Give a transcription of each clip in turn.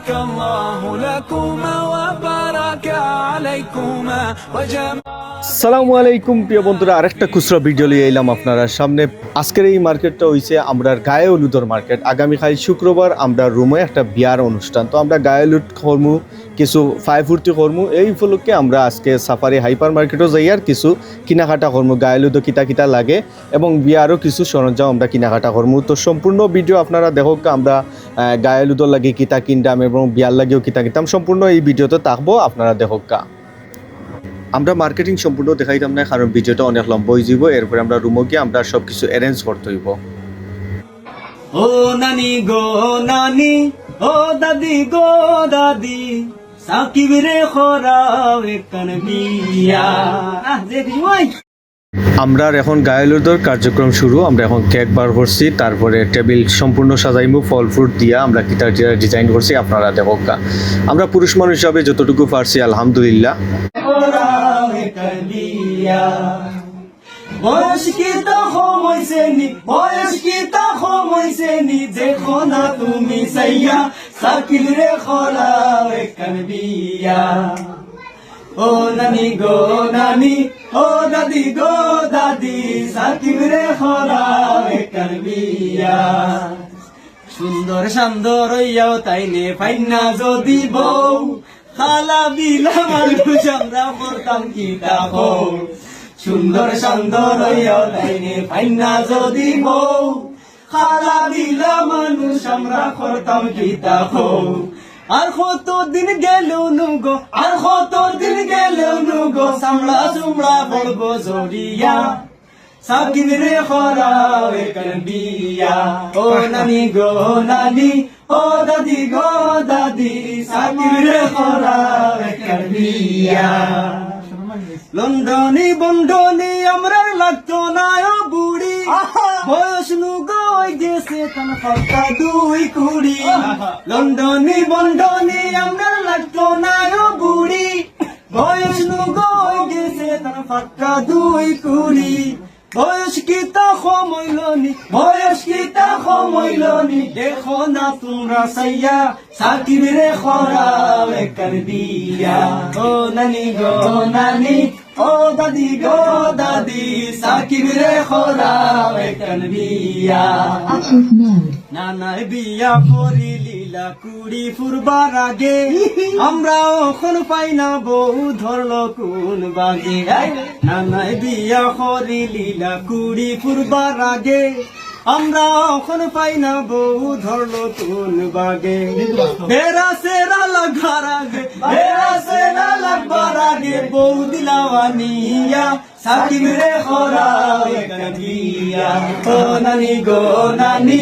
بارك الله لكما وبارك عليكما وجمع সালামু আলাইকুম প্রিয় বন্ধুরা আরেকটা খুচরা ভিডিও নিয়ে এলাম আপনারা সামনে আজকের এই মার্কেটটা হইছে আমরা গায়ে হলুদর মার্কেট আগামীকাল শুক্রবার আমরা রুমে একটা বিয়ার অনুষ্ঠান তো আমরা গায়ে হলুদ কর্মু কিছু ফাই ফুর্তি কর্মু এই উপলক্ষে আমরা আজকে সাফারি হাইপার মার্কেটও যাই আর কিছু কিনাকাটা কর্মু গায়ে হলুদও কিতা কিতা লাগে এবং বিয়ারও কিছু সরঞ্জাম আমরা কিনাকাটা কর্মু তো সম্পূর্ণ ভিডিও আপনারা দেখো আমরা গায়ে হলুদর লাগে কিতা কিনতাম এবং বিয়ার লাগেও কিতা কিনতাম সম্পূর্ণ এই ভিডিওতে থাকব আপনারা দেখোকা আমরা মার্কেটিং সম্পূর্ণ দেখাইতাম না কারণ ভিডিওটা অনেক লম্বা হয়ে যাব, এরপরে আমরা রুমে গিয়ে আমরা সব কিছু অ্যারেঞ্জ করতে হইব। ও নানি গো, নানি, ও দাদি গো, দাদি, সাকিব রে খরাও একন বিয়া। আহ দেখি ওই। আমরা এখন গায়েলুদর কার্যক্রম শুরু। আমরা এখন কেক বার করছি, তারপরে টেবিল সম্পূর্ণ সাজাইমু, ফল ফ্রুট দিয়া আমরা কিতার ডিজাইন করছি, আপনারা দেখোকা আমরা পুরুষ মানুষ হিসাবে যতটুকু পারছি, আলহামদুলিল্লাহ। দেখো না তুমি সাইয়া সাকিব রে ও নানি গো নানি, ও দাদি গো দাদি, সাকিব রে খরা একর বিয়া সুন্দর সুন্দর হইয়াও তাইলে ফাইনা যদি বউ, খালা বিলা মানুষ আমরা করতাম কি তাকো সুন্দর সুন্দর হইয়াও তাইলে ফাইনা যদি বউ, খালা বিলা মানুষ আমরা করতাম কি আর কত দিন গেল নুগো আর কত দিন গেল নুগো সামলা সুমলা পড়ব জড়িয়া সাকিব রে খরা একন বিয়া ও নানি গো নানি ও দাদি গো দাদি সাকিব রে খরা একন বিয়া লন্ডনি বন্ডনি আমরা লাগতো না বুড়ি। বয়স নুগো গেছে তান দুই কুড়ি। লন্ডনি বন্ডনি আমরা লাগতো না ফাঁকা দুই কুড়ি বয়স কি তা সমইলনি বয়স কি তা সমইলনি দেখো না তোমরা সাইয়া সাকিব রে একর দিয়া। ও নানি গো নানি ও দাদি গো দাদি সাকিব রে একর দিয়া। Active বিয়া করি লীলা কুড়ি ফুরবার আগে, আমরা ওখন পাই না বউ ধরলো কোন বাগে। নানায় বিয়া করি লীলা কুড়ি ফুরবার আগে, আমরা ওখন পাই না বউ ধরলো কোন বাগে। বেড়া সেরা লাগবার আগে, বেড়া সেরা লাগবার আগে বউ দিলাওয়ানিয়া সাকিব রে খরা কাদিয়া ও নানি গো নানি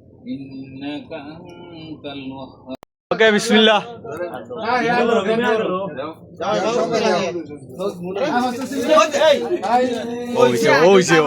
ওকে বিসমিল্লাহ ওইছে ওইছে